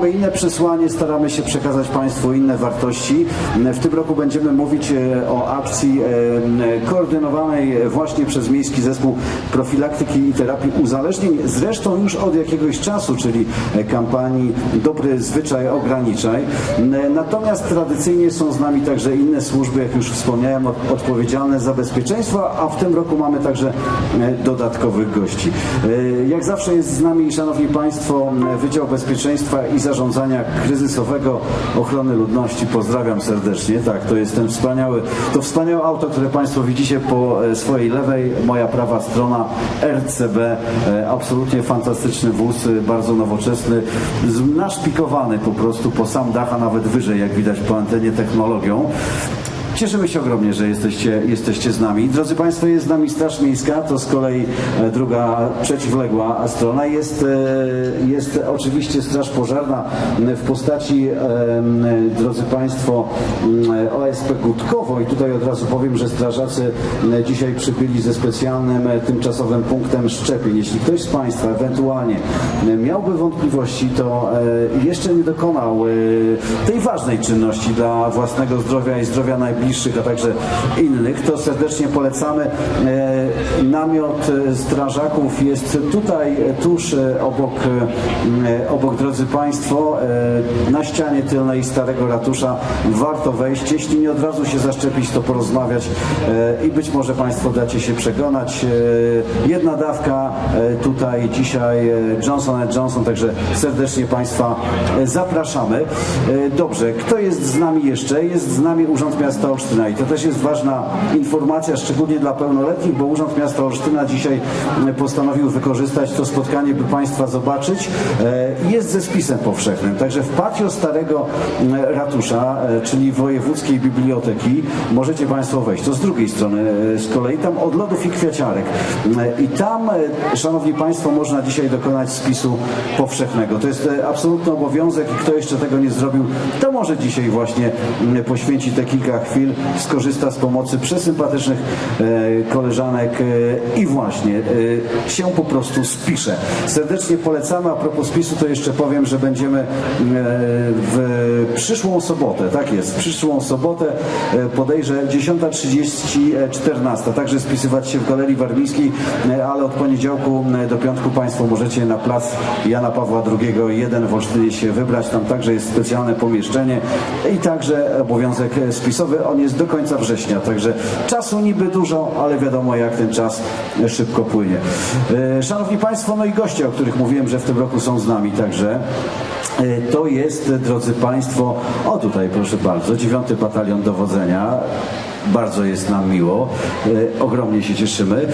Mamy inne przesłanie, staramy się przekazać Państwu inne wartości. W tym roku będziemy mówić e, o akcji e, koordynowanej właśnie przez Miejski Zespół Profilaktyki i Terapii Uzależnień, zresztą już od jakiegoś czasu, czyli e, kampanii Dobry Zwyczaj Ograniczaj. Natomiast tradycyjnie są z nami także inne służby, jak już wspomniałem, od- odpowiedzialne za bezpieczeństwo, a w tym roku mamy także dodatkowych gości. Jak zawsze jest z nami, Szanowni Państwo, Wydział Bezpieczeństwa i Zarządzania Kryzysowego Ochrony Ludności. Pozdrawiam serdecznie. Tak, to jest ten wspaniały, to wspaniałe auto, które Państwo widzicie po e, swojej lewej, moja prawa strona RCB. E, Absolutnie fantastyczny wóz, e, bardzo nowoczesny, naszpikowany po prostu po sam dach, a nawet wyżej, jak widać po antenie technologią. Cieszymy się ogromnie, że jesteście, jesteście z nami. Drodzy Państwo, jest z nami Straż Miejska, to z kolei e, druga przeciwległa strona. Jest, e, jest oczywiście Straż Pożarna w postaci, e, drodzy Państwo, OSP Gutkowo i tutaj od razu powiem, że strażacy dzisiaj przybyli ze specjalnym tymczasowym punktem szczepień. Jeśli ktoś z Państwa ewentualnie miałby wątpliwości, to jeszcze nie dokonał tej ważnej czynności dla własnego zdrowia i zdrowia najbliższych, a także innych, to serdecznie polecamy. E, Namiot e, strażaków jest tutaj, e, tuż obok, obok drodzy Państwo, na ścianie tylnej starego ratusza. Warto wejść, jeśli nie od razu się zaszczepić, to porozmawiać i być może Państwo dacie się przekonać. Jedna dawka tutaj dzisiaj Johnson Johnson, także serdecznie Państwa zapraszamy. Dobrze, kto jest z nami jeszcze? Jest z nami Urząd Miasta Olsztyna i to też jest ważna informacja, szczególnie dla pełnoletnich, bo Urząd Miasta Olsztyna dzisiaj e, postanowił wykorzystać to spotkanie, by Państwa zobaczyć. E, Jest ze spisem powszechnym, także w patio starego m, ratusza, e, czyli Wojewódzkiej Biblioteki, możecie Państwo wejść. To z drugiej strony e, z kolei, tam od lodów i kwiaciarek. E, I tam, e, Szanowni Państwo, można dzisiaj dokonać spisu powszechnego. To jest e, absolutny obowiązek i kto jeszcze tego nie zrobił, to może dzisiaj właśnie m, poświęci te kilka chwil, skorzysta z pomocy przesympatycznych e, koleżanek e, i właśnie e, się po prostu spisze. Serdecznie polecamy. A propos spisu, to jeszcze powiem, że będziemy w przyszłą sobotę, tak jest, przyszłą sobotę podejrzę 10.30, e, 14. Także spisywać się w Galerii Warmińskiej, ale od poniedziałku do piątku Państwo możecie na plac Jana Pawła II 1 w Olsztynie się wybrać. Tam także jest specjalne pomieszczenie i także obowiązek spisowy. On jest do końca września, także czasu niby dużo, ale wiadomo jak ten czas szybko płynie. E, Szanowni Państwo, no i goście, o których mówiłem, że w tym roku są z nami także. E, To jest, drodzy Państwo, o tutaj proszę bardzo, dziewiąty batalion dowodzenia. Bardzo jest nam miło, e, ogromnie się cieszymy.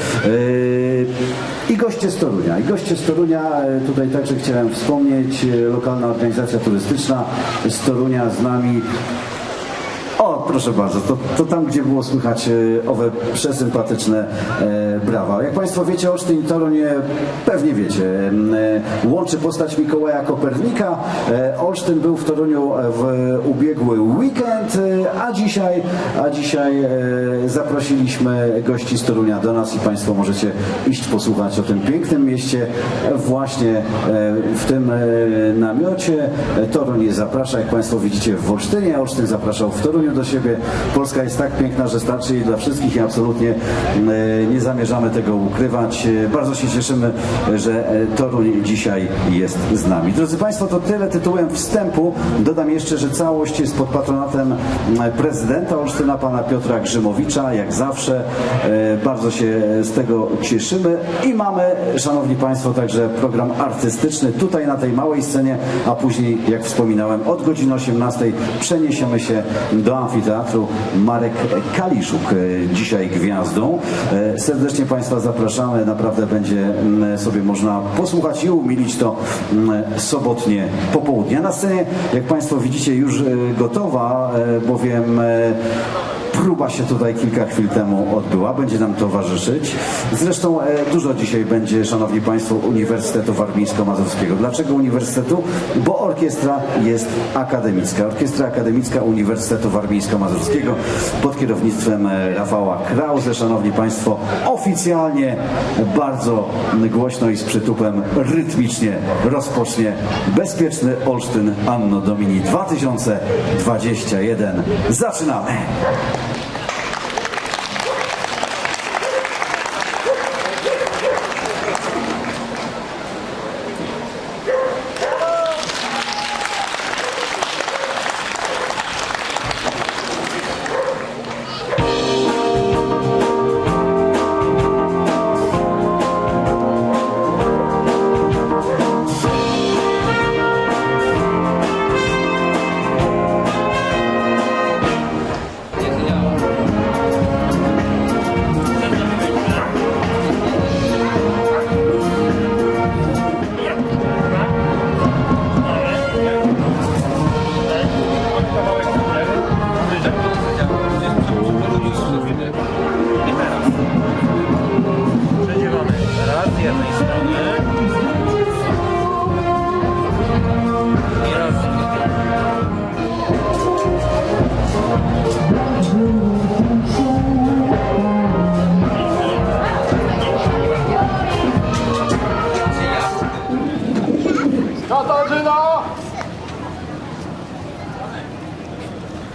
I goście z Torunia. I goście z Torunia, tutaj także chciałem wspomnieć, lokalna organizacja turystyczna z Torunia z nami. O, proszę bardzo, to, to tam, gdzie było słychać e, owe przesympatyczne e, brawa. Jak Państwo wiecie, Olsztyn i Toruń, e, pewnie wiecie, e, łączy postać Mikołaja Kopernika. E, Olsztyn był w Toruniu e, w ubiegły weekend, a dzisiaj, a dzisiaj e, zaprosiliśmy gości z Torunia do nas i Państwo możecie iść posłuchać o tym pięknym mieście właśnie e, w tym e, namiocie. Toruń je zaprasza, jak Państwo widzicie w Olsztynie, Olsztyn zapraszał w Toruniu do siebie. Polska jest tak piękna, że starczy jej dla wszystkich i absolutnie e, nie zamierzamy tego ukrywać. E, Bardzo się cieszymy, że e, Toruń dzisiaj jest z nami. Drodzy Państwo, to tyle tytułem wstępu. Dodam jeszcze, że całość jest pod patronatem prezydenta Olsztyna, pana Piotra Grzymowicza, jak zawsze. Bardzo się z tego cieszymy i mamy, Szanowni Państwo, także program artystyczny tutaj na tej małej scenie, a później, jak wspominałem, od godziny 18 przeniesiemy się do amfiteatru Marek Kaliszuk, e, dzisiaj gwiazdą. E, Serdecznie Państwa zapraszamy, naprawdę będzie mm, sobie można posłuchać i umilić to mm, sobotnie popołudnie. Na scenie, jak Państwo widzicie, już e, gotowa, bowiem próba się tutaj kilka chwil temu odbyła, będzie nam towarzyszyć. Zresztą e, dużo dzisiaj będzie, Szanowni Państwo, Uniwersytetu Warmińsko-Mazurskiego. Dlaczego Uniwersytetu? Bo orkiestra jest akademicka. Orkiestra akademicka Uniwersytetu Warmińsko-Mazurskiego pod kierownictwem e, Rafała Krause. Szanowni Państwo, oficjalnie bardzo głośno i z przytupem rytmicznie rozpocznie Bezpieczny Olsztyn Anno Domini 2021. Zaczynamy!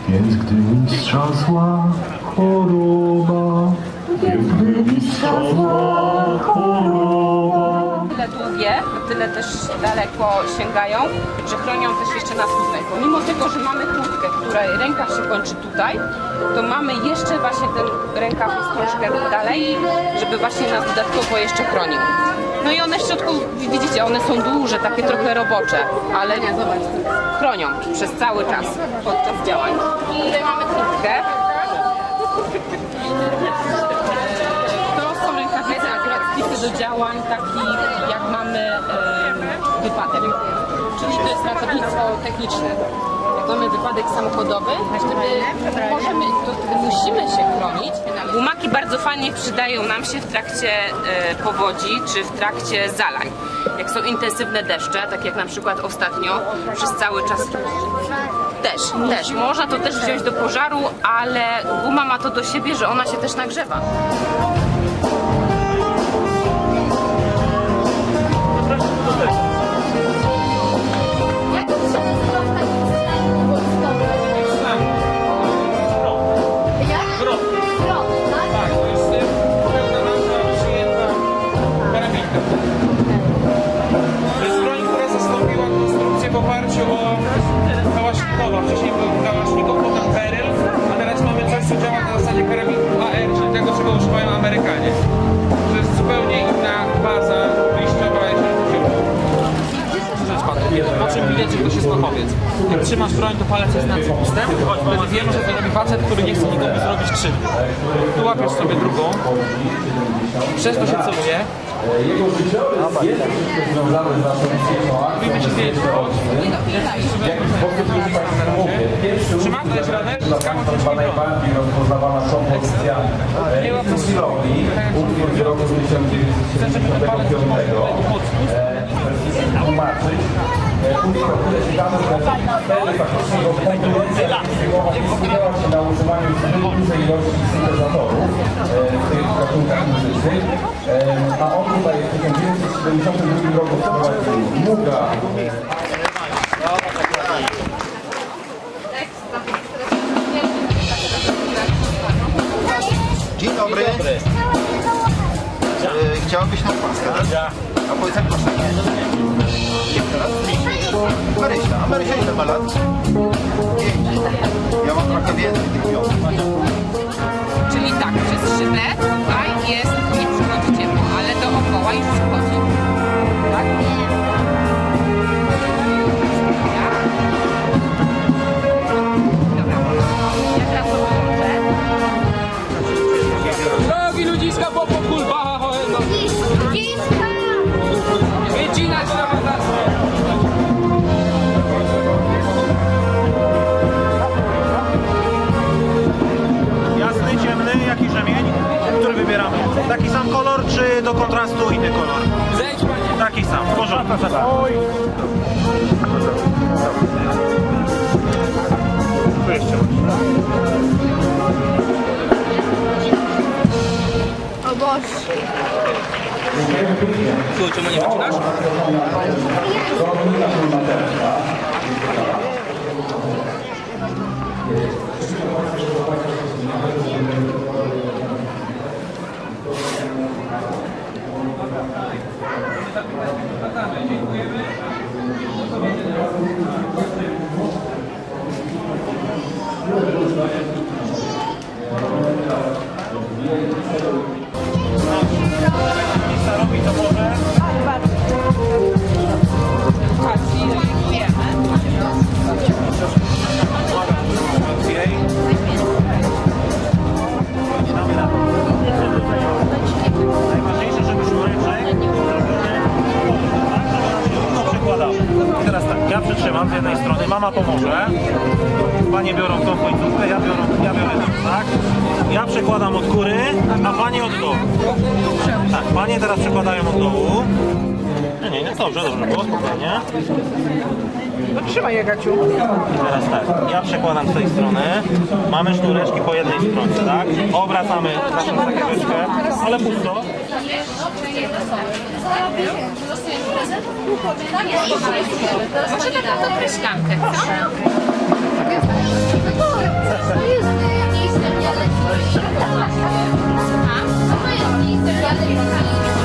Więc gdy mistrza zła choroba, więc gdy mistrza zła choroba, tyle długie, tyle też daleko sięgają, że chronią też jeszcze nas tutaj. Pomimo tego, że mamy kurtkę, której rękaw się kończy tutaj, to mamy jeszcze właśnie ten rękaw troszkę dalej, żeby właśnie nas dodatkowo jeszcze chronił. No i one w środku, widzicie, one są duże, takie trochę robocze, ale chronią przez cały czas podczas działań. Tutaj mamy kurtkę. To są rękawice akurat stricte do działań takich, jak mamy em, wypadek. Czyli to jest ratownictwo techniczne. Mamy wypadek samochodowy, wtedy możemy, to wtedy musimy się chronić. Gumaki bardzo fajnie przydają nam się w trakcie e, powodzi czy w trakcie zalań. Jak są intensywne deszcze, tak jak na przykład ostatnio, przez cały czas też, też. Można to też wziąć do pożaru, ale guma ma to do siebie, że ona się też nagrzewa. Że ktoś jest fachowiec. Jak trzymasz broń, to palec jest nad spustem, wtedy wiemy, że to robi facet, który nie chce nikomu zrobić krzywdy. Tu łapiesz sobie drugą, przez to się celuje. Mówimy się wiedzieć, Trzymasz, dajesz radę, skamy to najbardziej rozpoznawana są pozycja to Kilowi, utwór z roku 1975. E, tłumaczyć. Damy wtedy faktycznie konkurencja skupiała się na używaniu zbyt dużej ilości syntezatorów w tych gatunkach muzycznych. A on tutaj w 1972 roku wprowadził Muga, Dzień dobry. E, Chciałbyś na paskę, tak? A powiedz jak masz imię? Jak teraz? Marysia. A Marysia ile ma do kontrastu kolor. Zejdź panie. Taki sam, w porządku. Oj. O Boże. Czemu nie wycinasz? Dominika Kulmaterska. Najważniejsze, mama pomoże. Panie biorą tą końcówkę, ja biorę, ja biorę tą, tak? Ja przekładam od góry, a panie od dołu. Tak, panie teraz przekładają od dołu. Nie, nie, nie, dobrze, dobrze, było spokojnie. No trzymaj je, Gaciu. Teraz tak, ja przekładam z tej strony, mamy sznureczki po jednej stronie, tak? Obracamy naszą sakieweczkę, ale pusto. Może taką kreślankę. To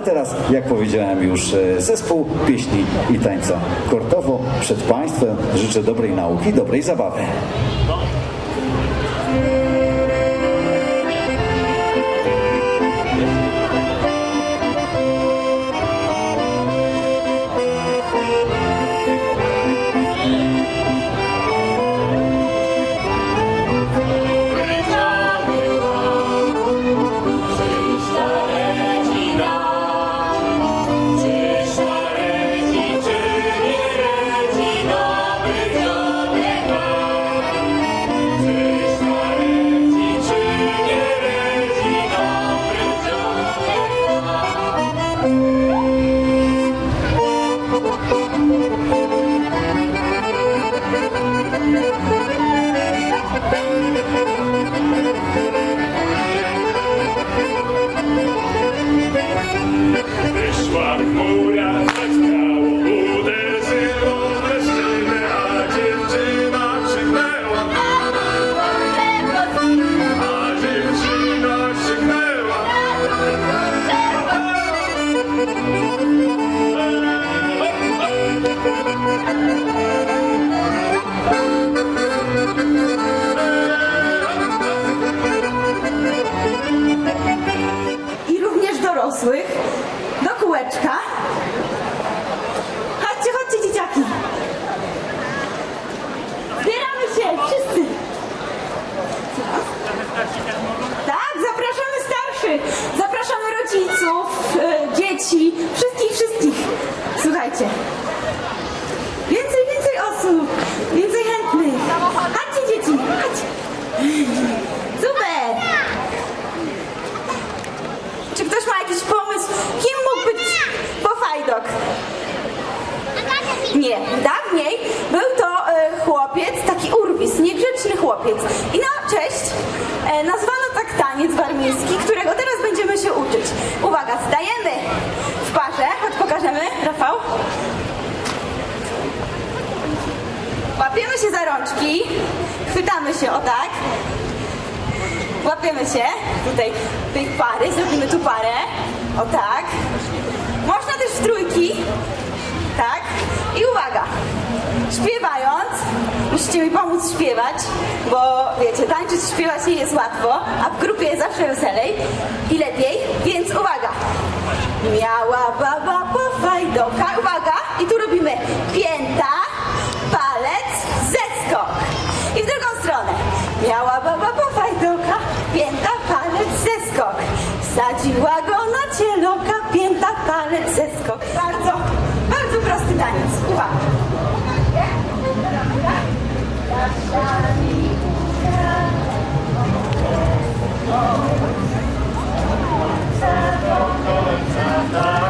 Ale teraz, jak powiedziałem już, e, zespół pieśni i tańca Kortowo przed Państwem. Życzę dobrej nauki, dobrej zabawy. Taniec warmiński, którego teraz będziemy się uczyć. Uwaga, stajemy w parze, choć pokażemy, Rafał. Łapiemy się za rączki, chwytamy się o tak, łapiemy się. Tutaj tej pary, zrobimy tu parę, o tak. Można też w trójki, tak. I uwaga, śpiewając, musicie mi pomóc śpiewać, bo wiecie, tańczyć, śpiewać nie jest łatwo, a w grupie jest zawsze weselej i lepiej, więc uwaga. Miała baba po fajdoka, uwaga, i tu robimy pięta, palec, zeskok. I w drugą stronę. Miała baba po fajdoka, pięta, palec, zeskok. Sadziła go na cieloka, pięta, palec, zeskok. Bardzo, bardzo prosty taniec. Uwaga. Santa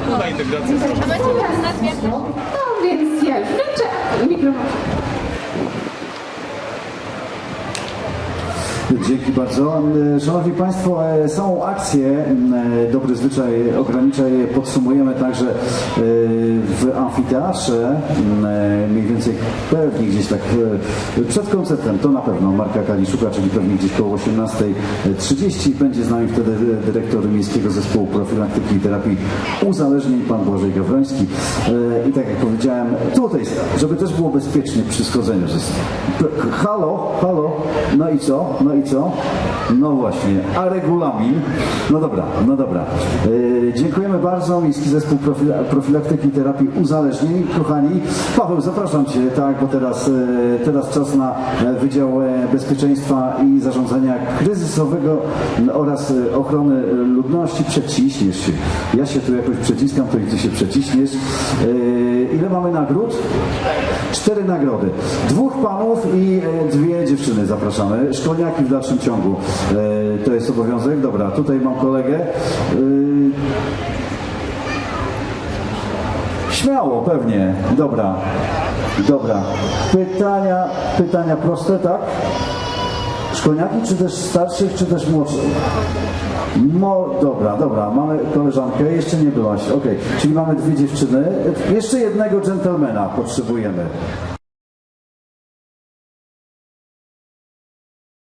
Wspólna integracja z No więc ja już wręczę mikrofon. Dzięki bardzo. Szanowni Państwo, e, są akcje. e, Dobry zwyczaj ogranicza je. Podsumujemy także e, w amfiteatrze, mniej więcej pewnie gdzieś tak przed koncertem, to na pewno Marka Kaliszuka, czyli pewnie gdzieś koło 18.30. Będzie z nami wtedy dyrektor Miejskiego Zespołu Profilaktyki i Terapii Uzależnień, pan Błażej Gawroński. I tak jak powiedziałem, tutaj, żeby też było bezpiecznie przy schodzeniu. ze- Halo, halo, no i co? No i co? No właśnie, a regulamin? No dobra, no dobra. E, dziękujemy bardzo. Miejski Zespół Profila Profilaktyki i Terapii Uzależnień. Kochani, Paweł, zapraszam Cię, tak, bo teraz, e, teraz czas na e, Wydział Bezpieczeństwa i Zarządzania Kryzysowego oraz Ochrony Ludności. Przeciśniesz się. Ja się tu jakoś przeciskam, to i Ty się przeciśniesz. Ile mamy nagród? Cztery nagrody. Dwóch panów i dwie dziewczyny zapraszamy. Szkolniaki w dalszym ciągu. E, to jest obowiązek. Dobra, tutaj mam kolegę. E, Śmiało, pewnie. Dobra. Dobra. Pytania, pytania proste, tak? Szkolniaki, czy też starszych, czy też młodszych? Mo, dobra, dobra, mamy koleżankę, jeszcze nie byłaś, okej, czyli mamy dwie dziewczyny, jeszcze jednego dżentelmena potrzebujemy.